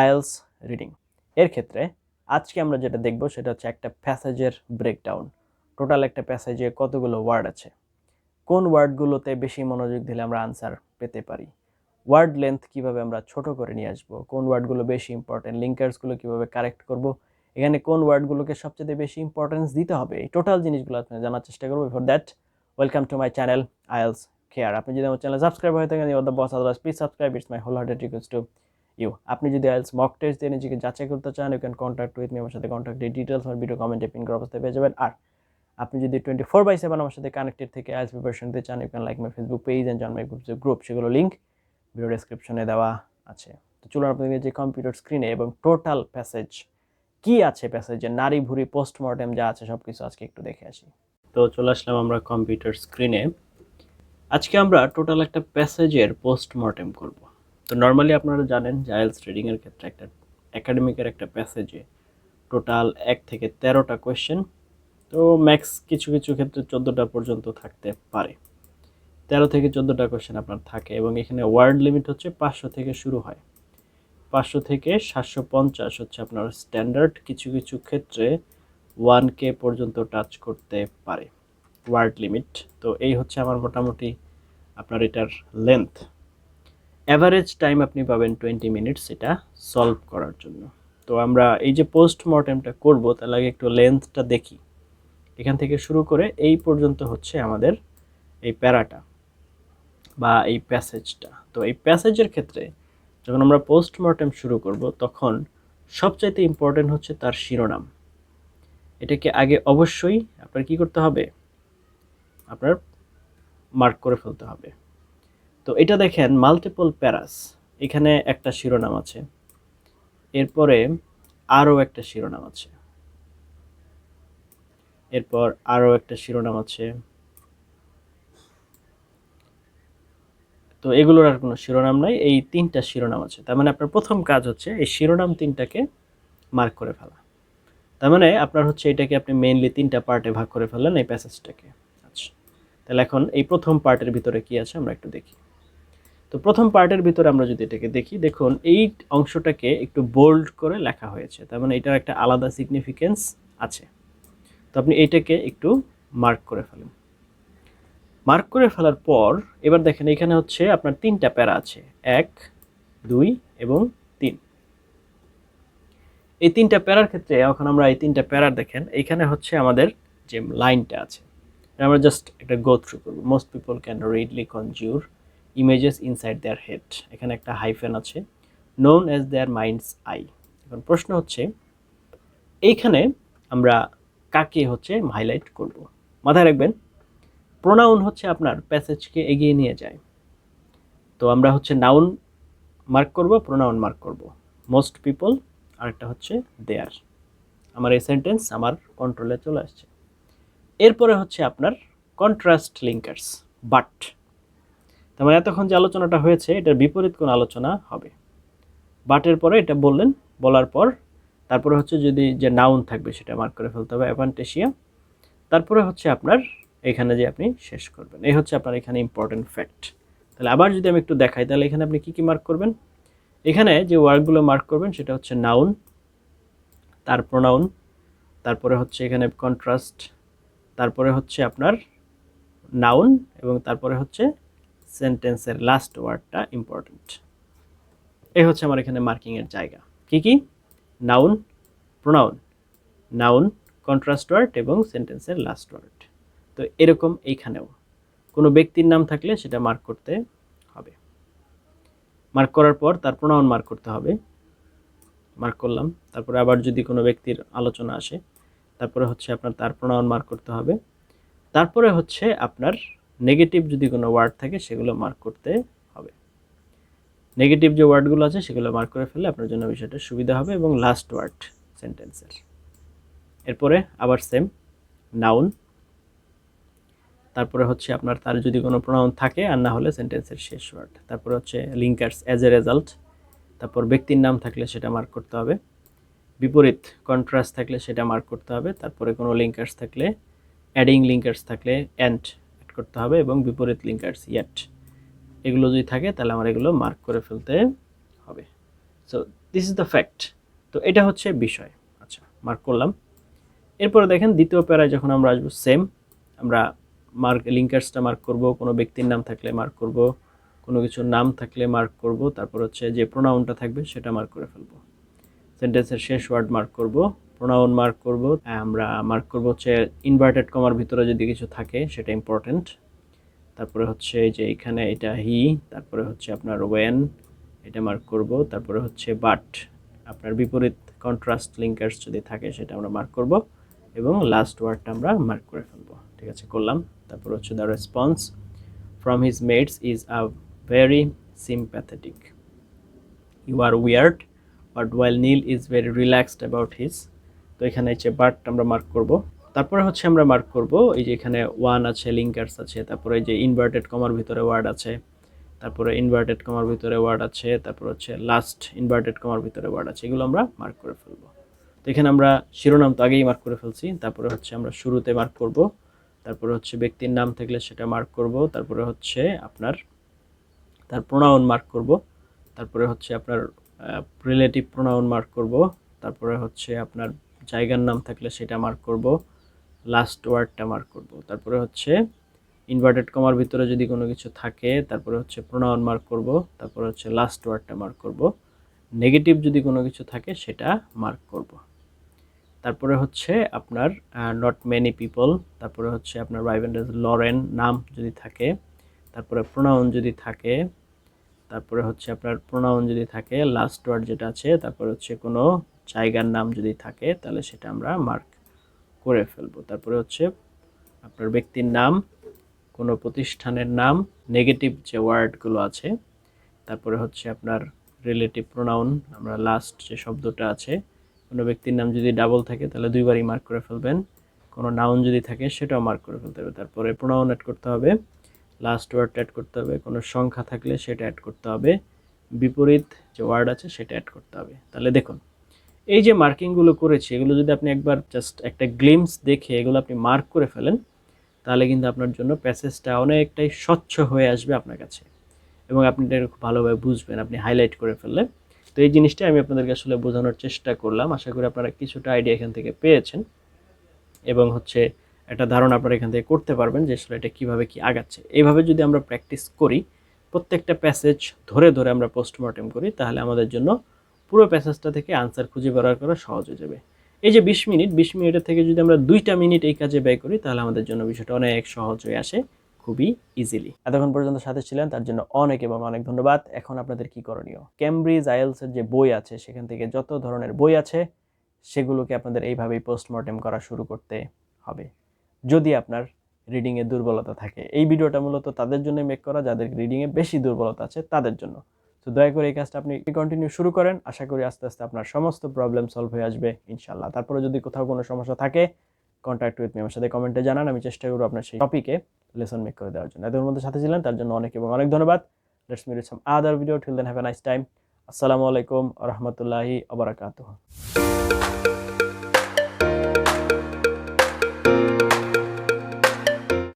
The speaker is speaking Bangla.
IELTS reading. এর ক্ষেত্রে আজকে আমরা যেটা দেখব সেটা হচ্ছে একটা প্যাসেজের ব্রেকডাউন। টোটাল একটা প্যাসেজে কতগুলো ওয়ার্ড আছে? কোন ওয়ার্ডগুলোতে বেশি মনোযোগ দিলে আমরা আনসার পেতে পারি? ওয়ার্ড লেন্থ কীভাবে আমরা ছোট করে নিয়ে আসব? কোন ওয়ার্ডগুলো বেশি ইম্পর্টেন্ট লিঙ্কার্সগুলো কীভাবে কারেক্ট করব? এখানে কোন ওয়ার্ডগুলোকে সবচেয়ে বেশি ইম্পর্টেন্স দিতে হবে? এই টোটাল জিনিসগুলো আপনি জানার চেষ্টা করব। For that welcome to my channel IELTS care আপনি যদি আমার চ্যানেল সাবস্ক্রাইব হয়ে থাকেন the boss otherwise please subscribe it's my whole hearted request to you, আপনি যদি আইএলস মক টেস্ট দিয়ে নিজেকে যাচাই করতে চান you can contact with me আমার সাথে কন্ট্যাক্ট ডিটেলস আমার ভিডিও কমেন্টে পিন করা অবস্থায় পেয়ে যাবেন। আর আপনি যদি টোয়েন্টি ফোর বাই সেভেন আমার সাথে কানেক্টেড থেকে আইএলস প্রিপারেশন দিতে চান you can like my Facebook page and join my group group সেগুলো লিঙ্ক ভিডিও ডেসক্রিপশনে দেওয়া আছে। তো চলুন আপনাদের যে কম্পিউটার স্ক্রিনে এবং টোটাল প্যাসেজ কি আছে প্যাসেজে নারী, ভুরি পোস্টমর্টেম যা আছে সব কিছু আজকে একটু দেখে আসি। তো চলে আসলাম আমরা কম্পিউটার স্ক্রিনে আজকে আমরা টোটাল একটা প্যাসেজের পোস্টমর্টেম করব। তো নর্মালি আপনারা জানেন যে আইএলস রিডিংয়ের ক্ষেত্রে একটা একাডেমিকের একটা প্যাসেজে টোটাল এক থেকে তেরোটা কোয়েশ্চেন তো ম্যাক্স কিছু কিছু ক্ষেত্রে চোদ্দোটা পর্যন্ত থাকতে পারে। তেরো থেকে চোদ্দোটা কোয়েশ্চেন আপনার থাকে এবং এখানে ওয়ার্ড লিমিট হচ্ছে পাঁচশো থেকে শুরু হয়। পাঁচশো থেকে সাতশো পঞ্চাশ হচ্ছে আপনার স্ট্যান্ডার্ড কিছু কিছু ক্ষেত্রে ওয়ান কে পর্যন্ত টাচ করতে পারে। ওয়ার্ড লিমিট তো এই হচ্ছে আমার মোটামুটি আপনার এটার লেন্থ অ্যাভারেজ টাইম আপনি পাবেন টোয়েন্টি মিনিটস এটা সলভ করার জন্য। তো আমরা এই যে পোস্ট মর্টেমটা করব, তার আগে একটু লেন্থটা দেখি। এখান থেকে শুরু করে এই পর্যন্ত হচ্ছে আমাদের এই প্যারাটা বা এই প্যাসেজটা তো এই প্যাসেজের ক্ষেত্রে যখন আমরা পোস্টমর্টেম শুরু করব, তখন সবচাইতে ইম্পর্টেন্ট হচ্ছে তার শিরোনাম। এটাকে আগে অবশ্যই আপনার কি করতে হবে? আপনার মার্ক করে ফেলতে হবে। তো এটা দেখেন মাল্টিপল প্যারাস এখানে একটা শিরোনাম আছে। এরপরে আরও একটা শিরোনাম আছে। এরপর আরও একটা শিরোনাম আছে। তো এগুলোর আর কোনো শিরোনাম নাই, এই তিনটা শিরোনাম আছে। তার মানে আপনার প্রথম কাজ হচ্ছে এই শিরোনাম তিনটাকে মার্ক করে ফেলা। তার মানে আপনার হচ্ছে এটাকে আপনি মেইনলি তিনটা পার্টে ভাগ করে ফেললেন এই প্যাসেজটাকে আচ্ছা তাহলে এখন এই প্রথম পার্টের ভিতরে কি আছে আমরা একটু দেখি। তো প্রথম পার্টের ভিতরে আমরা যদি এটাকে দেখি, দেখুন এই অংশটাকে একটু বোল্ড করে লেখা হয়েছে, তার মানে এটার একটা আলাদা সিগনিফিকেন্স আছে। তো আপনি এইটাকে একটু মার্ক করে ফেলেন। মার্ক করে ফেলার পর, এবার দেখেন এখানে হচ্ছে আপনার তিনটা প্যারা আছে, এক, দুই এবং তিন। এই তিনটা প্যারার ক্ষেত্রে এখন আমরা এই তিনটা প্যারার দেখেন, এখানে হচ্ছে আমাদের যে লাইনটা আছে, আমরা জাস্ট একটা গো থ্রু করব। Most people can readily conjure images inside their head এখানে একটা হাইফেন আছে known as their mind's eye এখন প্রশ্ন হচ্ছে, এইখানে আমরা কাকে হচ্ছে হাইলাইট করব? মাথায় রাখবেন প্রোনাউন হচ্ছে আপনার প্যাসেজকে এগিয়ে নিয়ে যায়। তো আমরা হচ্ছে নাউন মার্ক করব প্রোনাউন মার্ক করব। মোস্ট পিপল আরেকটা হচ্ছে দেয়ার আমার এই সেন্টেন্স আমার কন্ট্রোলে চলে আসছে। এরপরে হচ্ছে আপনার কন্ট্রাস্ট লিঙ্কার্স বাট তার মানে এতক্ষণ যে আলোচনাটা হয়েছে, এটার বিপরীত কোন আলোচনা হবে। বাটের পরে এটা বললেন, বলার পর তারপরে হচ্ছে যদি যে নাউন থাকবে সেটা মার্ক করে ফেলতে হবে অ্যাভান্টেশিয়া তারপরে হচ্ছে আপনার এখানে যে আপনি শেষ করবেন। এই হচ্ছে আপনার এখানে ইম্পর্টেন্ট ফ্যাক্ট তাহলে আবার যদি আমি একটু দেখাই, তাহলে এখানে আপনি কী কী মার্ক করবেন? এখানে যে ওয়ার্ডগুলো মার্ক করবেন সেটা হচ্ছে নাউন তার প্রোনাউন তারপরে হচ্ছে এখানে কন্ট্রাস্ট তারপরে হচ্ছে আপনার নাউন এবং তারপরে হচ্ছে সেন্টেন্সের লাস্ট ওয়ার্ডটা ইম্পর্টেন্ট এই হচ্ছে আমার এখানে মার্কিংয়ের জায়গা। কি কি? Noun pronoun noun contrast word এবং সেন্টেন্সের লাস্ট ওয়ার্ড তো এরকম এইখানেও। কোনো ব্যক্তির নাম থাকলে সেটা মার্ক করতে হবে। মার্ক করার পর তার প্রোনাউন মার্ক করতে হবে। মার্ক করলাম। তারপরে আবার যদি কোনো ব্যক্তির আলোচনা আসে, তারপরে হচ্ছে আপনার তার প্রোনাউন মার্ক করতে হবে। তারপরে হচ্ছে আপনার নেগেটিভ যদি কোনো ওয়ার্ড থাকে, সেগুলো মার্ক করতে হবে। নেগেটিভ যে ওয়ার্ডগুলো আছে, সেগুলো মার্ক করে ফেললে আপনার জন্য বিষয়টা সুবিধা হবে এবং লাস্ট ওয়ার্ড সেন্টেন্সের এরপরে আবার সেম নাউন তারপরে হচ্ছে আপনার তার যদি কোনো প্রোনাউন থাকে, আর না হলে সেন্টেন্সের শেষ ওয়ার্ড তারপরে হচ্ছে লিঙ্কার্স অ্যাজ এ রেজাল্ট তারপর ব্যক্তির নাম থাকলে সেটা মার্ক করতে হবে। বিপরীত কন্ট্রাস্ট থাকলে সেটা মার্ক করতে হবে। তারপরে কোনো লিঙ্কার্স থাকলে অ্যাডিং লিঙ্কার্স থাকলে অ্যান্ড করতে হবে এবং বিপরীত লিঙ্কার্স ইয়াট এগুলো যদি থাকে, তাহলে আমার এগুলো মার্ক করে ফেলতে হবে। So this is the fact তো এটা হচ্ছে বিষয়। আচ্ছা মার্ক করলাম। এরপরে দেখেন, দ্বিতীয় প্যারায় যখন আমরা আসব সেম আমরা মার্ক লিঙ্কার্সটা মার্ক করব, কোনো ব্যক্তির নাম থাকলে মার্ক করব, কোনো কিছুর নাম থাকলে মার্ক করব, তারপর হচ্ছে যে প্রোনাউনটা থাকবে, সেটা মার্ক করে ফেলব। সেন্টেন্সের শেষ ওয়ার্ড মার্ক করব। প্রোনাউন মার্ক করব, আমরা মার্ক করব হচ্ছে ইনভার্টেড কমার ভিতরে যদি কিছু থাকে, সেটা ইম্পর্টেন্ট তারপরে হচ্ছে যে এখানে এটা হি তারপরে হচ্ছে আপনার ওয়েন এটা মার্ক করব, তারপরে হচ্ছে বাট আপনার বিপরীত কন্ট্রাস্ট লিঙ্কার্স যদি থাকে, সেটা আমরা মার্ক করব, এবং লাস্ট ওয়ার্ডটা আমরা মার্ক করে ফেলব। ঠিক আছে, করলাম। তারপর হচ্ছে the response from his mates is a very sympathetic you are weird but while Neil is very relaxed about his তো এখানে হচ্ছে বাটটা আমরা মার্ক করব। তারপরে হচ্ছে আমরা মার্ক করব, এই যে এখানে ওয়ান আছে লিঙ্কার্স আছে, তারপরে এই যে ইনভার্টেড কমার ভিতরে ওয়ার্ড আছে, তারপরে ইনভার্টেড কমার ভিতরে ওয়ার্ড আছে, তারপর হচ্ছে লাস্ট ইনভার্টেড কমার ভিতরে ওয়ার্ড আছে, এগুলো আমরা মার্ক করে ফেলব। তো এখানে আমরা শিরোনাম তো আগেই মার্ক করে ফেলছি, তারপরে হচ্ছে আমরা শুরুতে মার্ক করব, তারপরে হচ্ছে ব্যক্তির নাম থাকলে সেটা মার্ক করব, তারপরে হচ্ছে আপনার, তার প্রোনাউন মার্ক করব, তারপরে হচ্ছে আপনার রিলেটিভ প্রোনাউন মার্ক করব, তারপরে হচ্ছে আপনার জায়গার নাম থাকলে সেটা মার্ক করব। লাস্ট ওয়ার্ডটা মার্ক করব। তারপরে হচ্ছে ইনভার্টেড কমার ভিতরে যদি কোনো কিছু থাকে, তারপরে হচ্ছে প্রোনাউন মার্ক করব। তারপরে হচ্ছে লাস্ট ওয়ার্ডটা মার্ক করব। নেগেটিভ যদি কোনো কিছু থাকে, সেটা মার্ক করব। তারপরে হচ্ছে আপনার নট মেনি পিপল তারপরে হচ্ছে আপনার বাইভেন্ডেজ লরেন নাম যদি থাকে, তারপরে প্রোনাউন যদি থাকে, তারপরে হচ্ছে আপনার প্রোনাউন যদি থাকে লাস্ট ওয়ার্ড যেটা আছে, তারপরে হচ্ছে কোনো জায়গার নাম যদি থাকে, তাহলে সেটা আমরা মার্ক করে ফেলব। তারপরে হচ্ছে আপনার ব্যক্তির নাম, কোনো প্রতিষ্ঠানের নাম নেগেটিভ যে ওয়ার্ডগুলো আছে, তারপরে হচ্ছে আপনার রিলেটিভ প্রোনাউন আমরা লাস্ট যে শব্দটা আছে, কোনো ব্যক্তির নাম যদি ডাবল থাকে, তাহলে দুইবারই মার্ক করে ফেলবেন। কোনো নাউন যদি থাকে, সেটাও মার্ক করে ফেলতে হবে। তারপরে প্রোনাউন অ্যাড করতে হবে লাস্ট ওয়ার্ড অ্যাড করতে হবে, কোনো সংখ্যা থাকলে সেটা অ্যাড করতে হবে, বিপরীত যে ওয়ার্ড আছে, সেটা অ্যাড করতে হবে। তাহলে দেখুন এই যে মার্কিংগুলো করেছি, এগুলো যদি আপনি একবার জাস্ট একটা গ্লিমস দেখে এগুলো আপনি মার্ক করে ফেলেন, তাহলে কিন্তু আপনার জন্য প্যাসেজটা অনেকটাই স্বচ্ছ হয়ে আসবে আপনার কাছে। এবং আপনি এটা খুব ভালোভাবে বুঝবেন, আপনি হাইলাইট করে ফেললে তো এই জিনিসটা আমি আপনাদেরকে আসলে বোঝানোর চেষ্টা করলাম। আশা করি আপনারা কিছুটা আইডিয়া এখান থেকে পেয়েছেন। এবং হচ্ছে একটা ধারণা আপনারা এখান থেকে করতে পারবেন যে আসলে এটা কীভাবে কি আগাচ্ছে। এইভাবে যদি আমরা প্র্যাকটিস করি, প্রত্যেকটা প্যাসেজ ধরে ধরে আমরা পোস্টমর্টেম করি, তাহলে আমাদের জন্য পুরো প্যাসেজটা থেকে আনসার খুঁজে বের করা সহজ হয়ে যাবে। এই যে বিশ মিনিট, বিশ মিনিটের থেকে যদি আমরা দুইটা মিনিট এই কাজে ব্যয় করি, তাহলে আমাদের জন্য বিষয়টা অনেক সহজ হয়ে আসে, খুবই ইজিলি এতক্ষণ পর্যন্ত সাথে ছিলেন, তার জন্য অনেক এবং অনেক ধন্যবাদ। এখন আপনাদের কি করণীয়? ক্যামব্রিজ আইএলসের যে বই আছে, সেখান থেকে যত ধরনের বই আছে, সেগুলোকে আপনাদের এইভাবেই পোস্টমর্টেম করা শুরু করতে হবে। যদি আপনার রিডিংয়ে দুর্বলতা থাকে, এই ভিডিওটা মূলত তাদের জন্য মেক করা, যাদের রিডিংয়ে বেশি দুর্বলতা আছে, তাদের জন্য। তো দয়া করে এই কাজটা আপনি কন্টিনিউ শুরু করেন। আশা করি আস্তে আস্তে আপনার সমস্ত প্রবলেম সলভ হয়ে আসবে ইনশাল্লাহ তারপরে যদি কোথাও কোনো সমস্যা থাকে কন্ট্যাক্ট উইথ মি আমার সাথে কমেন্টে জানান। আমি চেষ্টা করব আপনার সেই টপিকে লেসন মেক করে দেওয়ার জন্য। এদের মধ্যে সাথে ছিলেন, তার জন্য অনেক এবং অনেক ধন্যবাদ। Let's meet some other video till then have a nice time আসসালামু আলাইকুম রহমতুল্লাহি আবরাকাতুহ